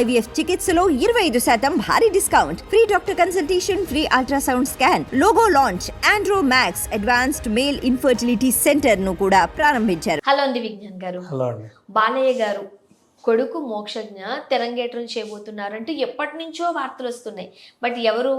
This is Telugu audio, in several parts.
ఐవీఎఫ్ చికిత్సలో ఇరవై ఐదు శాతం భారీ discount. Free doctor consultation free ultrasound scan logo launch Andro Max advanced male infertility సెంటర్ను కూడా ప్రారంభించారు. హలో అండి విజ్ఞాన్ గారు. హలో అండి. బాలయ్య గారు కొడుకు మోక్షజ్ఞ తెరంగేట్రం చేయబోతున్నారు అంటూ ఎప్పటి నుంచో వార్తలు వస్తున్నాయి. బట్ ఎవరు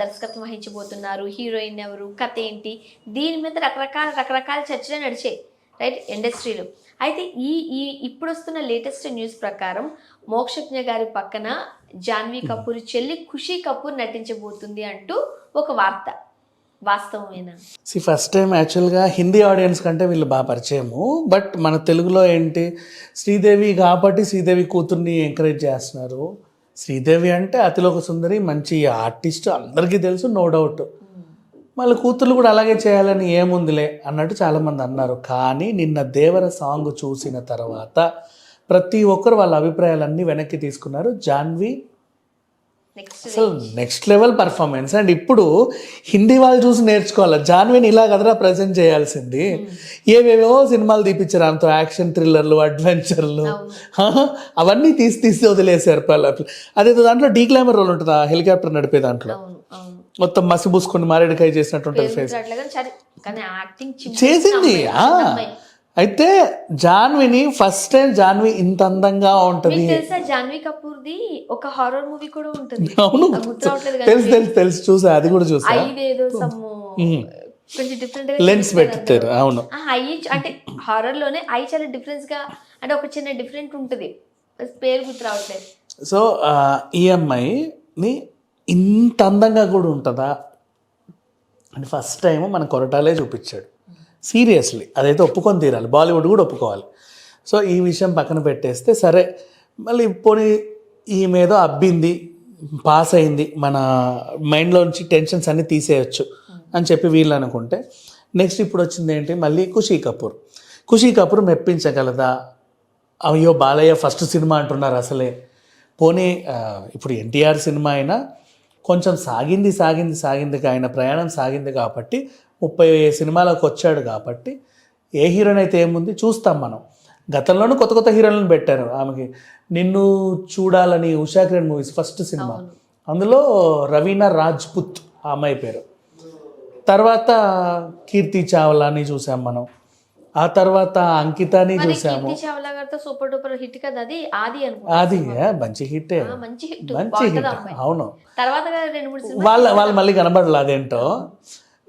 దర్శకత్వం వహించబోతున్నారు? హీరోయిన్ ఎవరు? కథ ఏంటి? దీని మీద రకరకాల రకరకాల చర్చలు నడిచాయి. రైట్? ఇండస్ట్రీలు. అయితే ఈ ఈ ఇప్పుడు వస్తున్న లేటెస్ట్ న్యూస్ ప్రకారం మోక్షజ్ఞ గారి పక్కన జాన్వీ కపూర్ చెల్లి ఖుషీ కపూర్ నటించబోతుంది అంటూ ఒక వార్త. వాస్తవమేనా? సి ఫస్ట్ టైం యాక్చువల్గా హిందీ ఆడియన్స్ కంటే వీళ్ళు బాగా పరిచయము. బట్ మన తెలుగులో ఏంటి? శ్రీదేవి కాబట్టి శ్రీదేవి కూతుర్ని ఎంకరేజ్ చేస్తున్నారు. శ్రీదేవి అంటే అతిలోక సుందరి మంచి ఆర్టిస్ట్ అందరికీ తెలుసు నో డౌట్ మళ్ళీ కూతుర్లు కూడా అలాగే చేయాలని ఏముందిలే అన్నట్టు చాలామంది అన్నారు. కానీ నిన్న దేవర సాంగ్ చూసిన తర్వాత ప్రతి ఒక్కరు వాళ్ళ అభిప్రాయాలన్నీ వెనక్కి తీసుకున్నారు. జాన్వి అసలు నెక్స్ట్ లెవెల్ పర్ఫార్మెన్స్ అండ్ ఇప్పుడు హిందీ వాళ్ళు చూసి నేర్చుకోవాలి. జాన్విని ఇలా కదరా ప్రజెంట్ చేయాల్సింది ఏవేవో సినిమాలు తీపిచ్చారు అంత యాక్షన్ థ్రిల్లర్లు అడ్వెంచర్లు అవన్నీ తీసి తీసి వదిలేశారు పల్ల అదే దాంట్లో డీ గ్లామర్ రోల్ ఉంటుంది? హెలికాప్టర్ నడిపే దాంట్లో. మొత్తం మసి పూసుకొని మారేడుకాయ చేసినట్టు ఉంటుంది ఫేస్ చేసింది. అయితే జాన్విని ఫస్ట్ టైం జాన్వి ఇంత అందంగా ఉంటది. జాన్వీ కపూర్ ది ఒక హారర్ మూవీ కూడా ఉంటుంది. అవును. తెలుసు తెలుసు తెలుసు. చూసా అది కూడా చూసా. కొంచెం డిఫరెంట్ లెన్స్ పెట్టారు అవును. ఐ అంటే హారర్లోనే ఐ చాలా డిఫరెన్స్గా అంటే ఒక చిన్న డిఫరెంట్ ఉంటుంది. పేరు గుర్తు రావట్లేదు. సో ఆ, ఈ అమ్మాయిని ఇంత అందంగా కూడా ఉంటుందా? అని ఫస్ట్ టైం మన కొరటాలే చూపించాడు. సీరియస్లీ అదైతే ఒప్పుకొని తీరాలి. బాలీవుడ్ కూడా ఒప్పుకోవాలి. సో ఈ విషయం పక్కన పెట్టేస్తే సరే మళ్ళీ పోనీ ఈమెదో అబ్బింది పాస్ అయింది మన మైండ్లో నుంచి టెన్షన్స్ అన్నీ తీసేయచ్చు అని చెప్పి వీళ్ళు అనుకుంటే నెక్స్ట్ ఇప్పుడు వచ్చింది ఏంటి? మళ్ళీ ఖుషీ కపూర్. ఖుషీ కపూర్ మెప్పించగలదా? అయ్యో బాలయ్య ఫస్ట్ సినిమా అంటున్నారు అసలే. పోనీ ఇప్పుడు ఎన్టీఆర్ సినిమా అయినా కొంచెం సాగింది సాగింది సాగింది ఆయన ప్రయాణం సాగింది కాబట్టి ముప్పై సినిమాలకు వచ్చాడు కాబట్టి ఏ హీరోయిన్ అయితే ఏముంది చూస్తాం మనం. గతంలోనూ కొత్త కొత్త హీరోయిన్లను పెట్టారు. ఆమెకి నిన్ను చూడాలని ఉషా కిరణ్ మూవీస్ ఫస్ట్ సినిమా. అందులో రవీనా రాజ్పుత్ ఆ అమ్మాయి పేరు. తర్వాత కీర్తి చావ్లాని చూసాం మనం. ఆ తర్వాత అంకితాని చూసాము. కీర్తి చావ్లా గారితో సూపర్ డూపర్ హిట్ కదా అది? ఆది ఏ, మంచి హిట్టే. ఆ, మంచి హిట్. మంచి హిట్. అవును. తర్వాత రెండు మూడు వాళ్ళ వాళ్ళు మళ్ళీ కనబడలే అదేంటో?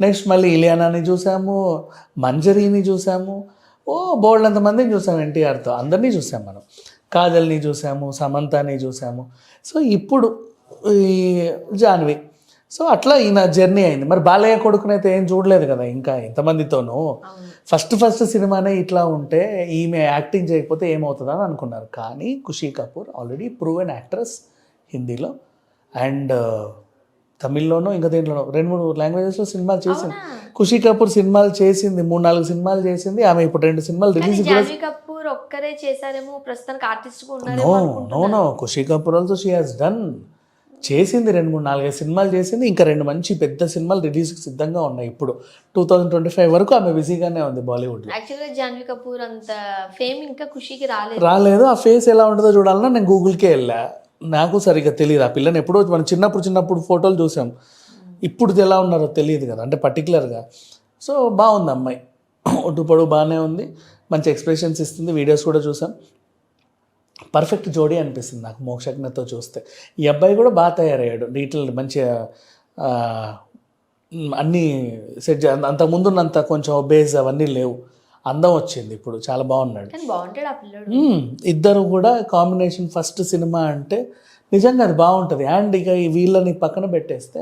నెక్స్ట్ మళ్ళీ ఇలియానాని చూసాము మంజరీని చూసాము ఓ బోల్డ్ అంతమందిని చూసాము ఎన్టీఆర్తో. అందరినీ చూసాం మనం. కాజల్ని చూసాము సమంతాని చూసాము. సో ఇప్పుడు ఈ జాన్వి సో అట్లా ఈయన జర్నీ అయింది. మరి బాలయ్య కొడుకునైతే ఏం చూడలేదు కదా ఇంకా ఎంతమందితోనూ ఫస్ట్ ఫస్ట్ సినిమానే ఇట్లా ఉంటే ఈమె యాక్టింగ్ చేయకపోతే ఏమవుతుందని అనుకున్నారు. కానీ Khushi Kapoor already proven actress హిందీలో. అండ్ తమిళ్ళోనూ ఇంకా దేంట్లోనూ రెండు మూడు లాంగ్వేజెస్లో సినిమాలు చేసింది. ఖుషీ కపూర్ సినిమాలు చేసింది. మూడు నాలుగు సినిమాలు చేసింది. ఆమె ఇప్పుడు రెండు సినిమాలు రిలీజ్ కపూర్ ఒక్కరే చేశారేమో ప్రస్తుతానికి artist no no. No. Khushi Kapoor also she has done. చేసింది రెండు మూడు నాలుగైదు సినిమాలు చేసింది ఇంకా రెండు మంచి పెద్ద సినిమాలు రిలీజ్కి సిద్ధంగా ఉన్నాయి ఇప్పుడు. టూ థౌజండ్ ట్వంటీ ఫైవ్ వరకు ఆమె బిజీగానే ఉంది బాలీవుడ్లో. యాక్చువల్గా జాన్వీ కపూర్ అంత ఫేమ్ ఇంకా ఖుషీకి రాలేదు. రాలేదు. ఆ ఫేస్ ఎలా ఉంటుందో చూడాలన్నా నేను గూగుల్కే వెళ్ళా. నాకు సరిగ్గా తెలియదు ఆ పిల్లని ఎప్పుడో మనం చిన్నప్పుడు చిన్నప్పుడు ఫోటోలు చూసాం. ఇప్పుడు ఎలా ఉన్నారో తెలియదు కదా అంటే పర్టికులర్గా సో బాగుంది అమ్మాయి. ఒడ్డు పొడుగు బాగానే ఉంది. మంచి ఎక్స్ప్రెషన్స్ ఇస్తుంది. వీడియోస్ కూడా చూసాం. పర్ఫెక్ట్ జోడీ అనిపిస్తుంది నాకు మోక్షజ్ఞతో చూస్తే. ఈ అబ్బాయి కూడా బాగా తయారయ్యాడు. డీటెయిల్ మంచిగా అన్నీ సెట్ అంతకుముందున్నంత కొంచెం బేస్ అవన్నీ లేవు. అందం వచ్చింది ఇప్పుడు. చాలా బాగున్నాడు. ఇద్దరు కూడా కాంబినేషన్ ఫస్ట్ సినిమా అంటే నిజంగా అది బాగుంటుంది. అండ్ ఇక ఈ వీళ్ళని పక్కన పెట్టేస్తే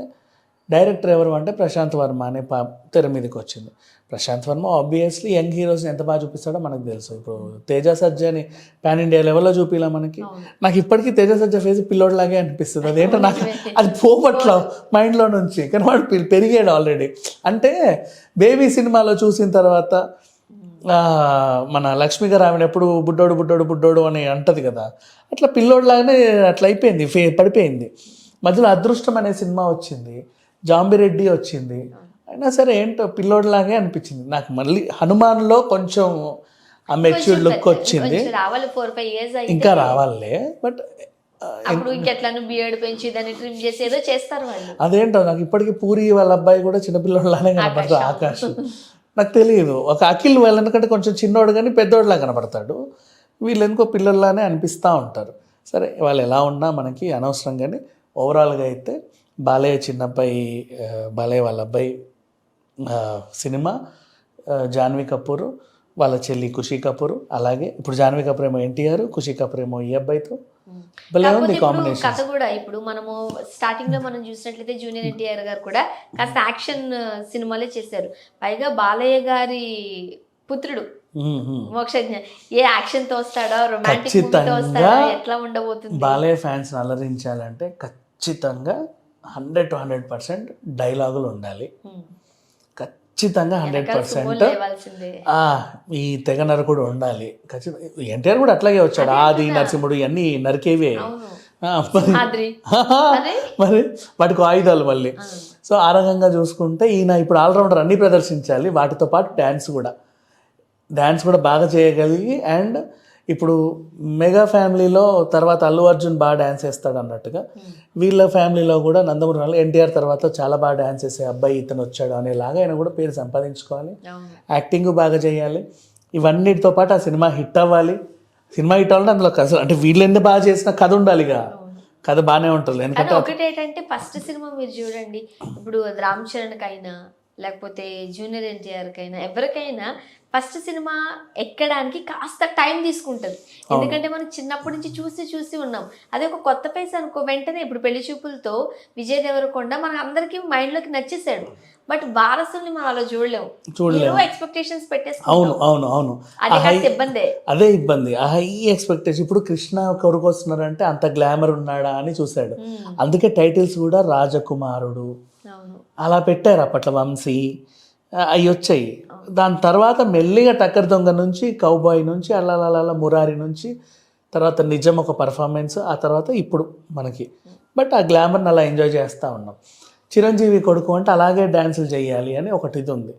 డైరెక్టర్ ఎవరు అంటే ప్రశాంత్ వర్మ అనే పా తెర మీదకి వచ్చింది. ప్రశాంత్ వర్మ ఆబ్వియస్లీ యంగ్ హీరోస్ని ఎంత బాగా చూపిస్తాడో మనకు తెలుసు. ఇప్పుడు తేజ సజ్జని పాన్ ఇండియా లెవెల్లో చూపిలా మనకి. నాకు ఇప్పటికీ తేజ సజ్జ ఫేస్ పిల్లోడ్లాగే అనిపిస్తుంది. అదేంటో నాకు అది. పోవట్ల మైండ్లో నుంచి. కానీ వాడు పెరిగాడు ఆల్రెడీ అంటే బేబీ సినిమాలో చూసిన తర్వాత మన లక్ష్మి గారు ఆమెను ఎప్పుడు బుడ్డోడు బుడ్డోడు బుడ్డోడు అని అంటది కదా. అట్లా పిల్లోడ్లాగానే అట్లా అయిపోయింది ఫే పడిపోయింది. మధ్యలో అదృష్టం అనే సినిమా వచ్చింది. జాంబిరెడ్డి వచ్చింది. అయినా సరే ఏంటో పిల్లోడ్లాగే అనిపించింది. నాకు మళ్ళీ హనుమాన్లో కొంచెం ఆ మెచ్యూర్డ్ లుక్ వచ్చింది. ఇంకా రావాలే బట్ అప్పుడు ఇంకెట్లాను బియర్డ్ పెంచి దాన్ని ట్రిమ్ చేసి ఏదో చేస్తారు వాళ్ళు. అదేంటో నాకు ఇప్పటికీ పూరి వాళ్ళ అబ్బాయి కూడా చిన్నపిల్లలానే కనపడతాడు ఆకాష్ నాకు తెలియదు ఒక అఖిల్ వాళ్ళకంటే కొంచెం చిన్నోడు కానీ పెద్దోడులా కనపడతాడు. వీళ్ళు ఎందుకో పిల్లల్లానే అనిపిస్తూ ఉంటారు. సరే వాళ్ళు ఎలా ఉన్నా మనకి అనవసరం కానీ ఓవరాల్గా అయితే బాలయ్య చిన్నబ్బాయి బాలయ్య వాళ్ళ అబ్బాయి సినిమా జాన్వీ కపూర్ వాళ్ళ చెల్లి ఖుషీ కపూర్ అలాగే ఇప్పుడు జాన్వీ కపూర్ ఏమో ఎన్టీఆర్ ఖుషీ కపూర్ ఏమో ఈ అబ్బాయితో. కథ కూడా ఇప్పుడు మనము స్టార్టింగ్లో మనం చూసినట్లయితే జూనియర్ ఎన్టీఆర్ గారు కూడా కాస్త యాక్షన్ సినిమాలే చేశారు. పైగా బాలయ్య గారి పుత్రుడు మోక్షజ్ఞ ఏ యాక్షన్తో వస్తాడో రొమాంటిక్ ఎట్లా ఉండబోతుంది? బాలయ్య ఫ్యాన్స్ అలరించాలంటే ఖచ్చితంగా హండ్రెడ్ టు హండ్రెడ్ పర్సెంట్ డైలాగులు ఉండాలి. ఉమ్. ఖచ్చితంగా హండ్రెడ్ పర్సెంట్ ఈ తెగ నరకుడు ఉండాలి. ఖచ్చితంగా ఎన్టీఆర్ కూడా అట్లాగే వచ్చాడు. ఆది నరసింహుడు ఇవన్నీ నరికేవే. మరి వాటికి ఆయుధాలు మళ్ళీ. సో ఆ రకంగా చూసుకుంటే ఈయన ఇప్పుడు ఆల్రౌండర్ అన్ని ప్రదర్శించాలి. వాటితో పాటు డ్యాన్స్ కూడా. డ్యాన్స్ కూడా బాగా చేయగలిగి అండ్ ఇప్పుడు మెగా ఫ్యామిలీలో తర్వాత అల్లు అర్జున్ బాగా డ్యాన్స్ వేస్తాడు అన్నట్టుగా వీళ్ళ ఫ్యామిలీలో కూడా నందమూరి వాళ్ళు ఎన్టీఆర్ తర్వాత చాలా బాగా డ్యాన్స్ వేసే అబ్బాయి ఇతను వచ్చాడు అనేలాగా ఆయన కూడా పేరు సంపాదించుకోవాలి. యాక్టింగ్ బాగా చేయాలి. ఇవన్నిటితో పాటు ఆ సినిమా హిట్ అవ్వాలి. సినిమా హిట్ అవ్వాలంటే అందులో కథ అంటే వీళ్ళు ఎన్ని బాగా చేసిన కథ ఉండాలిగా కథ బాగానే ఉంటుంది. ఎందుకంటే ఒకటి ఏంటంటే ఫస్ట్ సినిమా మీరు చూడండి ఇప్పుడు రామ్ చరణ్ కైనా లేకపోతే జూనియర్ ఎన్టీఆర్ కైనా ఎవరికైనా ఫస్ట్ సినిమా ఎక్కడానికి కాస్త టైం తీసుకుంటుంది. ఎందుకంటే మనం చిన్నప్పటి నుంచి చూసి చూసి ఉన్నాం. అదే ఒక కొత్త ఫేస్ అనుకో వెంటనే ఇప్పుడు పెళ్ళి చూపులతో విజయ్ దేవరకొండ మన అందరికి మైండ్లోకి నచ్చేసాడు. బట్ వారసుల్ని మనం అలా చూడలేము. చూడలేము. ఎక్స్పెక్టేషన్స్ అవును అవును అవును. ఇబ్బందే. అదే ఇబ్బంది. ఆ హై ఎక్స్పెక్టేషన్ ఇప్పుడు కృష్ణ కొరకు వస్తున్నారంటే అంత గ్లామర్ ఉన్నాడా అని చూశాడు. అందుకే టైటిల్స్ కూడా రాజకుమారుడు. అలా పెట్టారు అప్పట్లో వంశీ. అవి వచ్చాయి. దాని తర్వాత మెల్లిగా టక్కర్ దొంగ నుంచి కౌబాయ్ నుంచి అలా అలా అలా మురారి నుంచి తర్వాత నిజం ఒక పర్ఫార్మెన్స్ ఆ తర్వాత ఇప్పుడు మనకి. బట్ ఆ గ్లామర్ని అలా ఎంజాయ్ చేస్తూ ఉన్నాం. చిరంజీవి కొడుకు అంటే అలాగే డ్యాన్సులు చేయాలి అని ఒకటి ఇది ఉంది.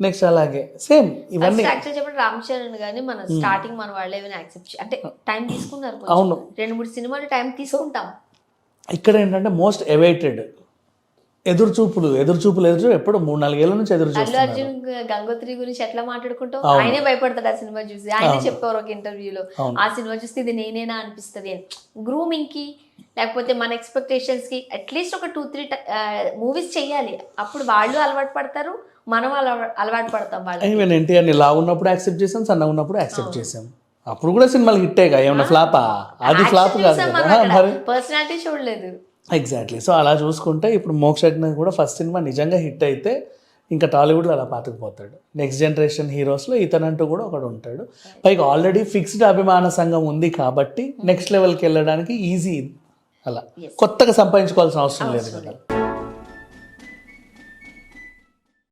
నెక్స్ట్ అలాగే సేమ్ ఇవన్నీ. యాక్చువల్ చెప్పండి రామ్ చరణ్ గానీ మన స్టార్టింగ్ మన వాళ్ళు ఏమైనా యాక్సెప్ట్ అంటే టైం తీసుకున్నారు కొంచెం. అవును. రెండు మూడు సినిమాలు టైం తీసుకుంటాం. ఇక్కడ ఏంటంటే మోస్ట్ అవైటెడ్ ఎదురు చూపులు ఎదురు ఎప్పుడు మూడు నాలుగేళ్ళ నుంచి ఎదురు అల్లు అర్జున్ గంగోత్రి గురించి ఎట్లా మాట్లాడుకుంటాం అవును. ఆయనే భయపడతాడు ఆ సినిమా చూసి. ఆయనే చెప్పారు ఒక ఇంటర్వ్యూలో. ఆ సినిమా చూస్తే ఇది నేనేనా అనిపిస్తుంది అని. గ్రూమింగ్కి లేకపోతే మన ఎక్స్పెక్టేషన్స్కి అట్లీస్ట్ ఒక టూ త్రీ మూవీస్ చెయ్యాలి. అప్పుడు వాళ్ళు అలవాటు పడతారు మనం అలవా- అలవాటు పడతాం వాళ్ళు ఈవెన్ ఎన్టీఆర్ని లా ఉన్నప్పుడు యాక్సెప్ట్ చేసాం సన్న ఉన్నప్పుడు యాక్సెప్ట్ చేసాం అప్పుడు కూడా సినిమాలు హిట్టేగా ఏమన్నా ఫ్లాపా? అది ఫ్లాప్ కాదు పర్సనాలిటీ చూడలేదు. ఎగ్జాక్ట్లీ సో అలా చూసుకుంటే ఇప్పుడు మోక్షజ్ఞ కూడా ఫస్ట్ సినిమా నిజంగా హిట్ అయితే ఇంకా టాలీవుడ్లో అలా పాతుకుపోతాడు నెక్స్ట్ జనరేషన్ హీరోస్లో ఇతనంటూ కూడా ఒకడు ఉంటాడు. పైగా ఆల్రెడీ ఫిక్స్డ్ అభిమాన సంఘం ఉంది కాబట్టి నెక్స్ట్ లెవెల్కి వెళ్ళడానికి ఈజీ అలా. కొత్తగా సంపాదించుకోవాల్సిన అవసరం లేదు కదా.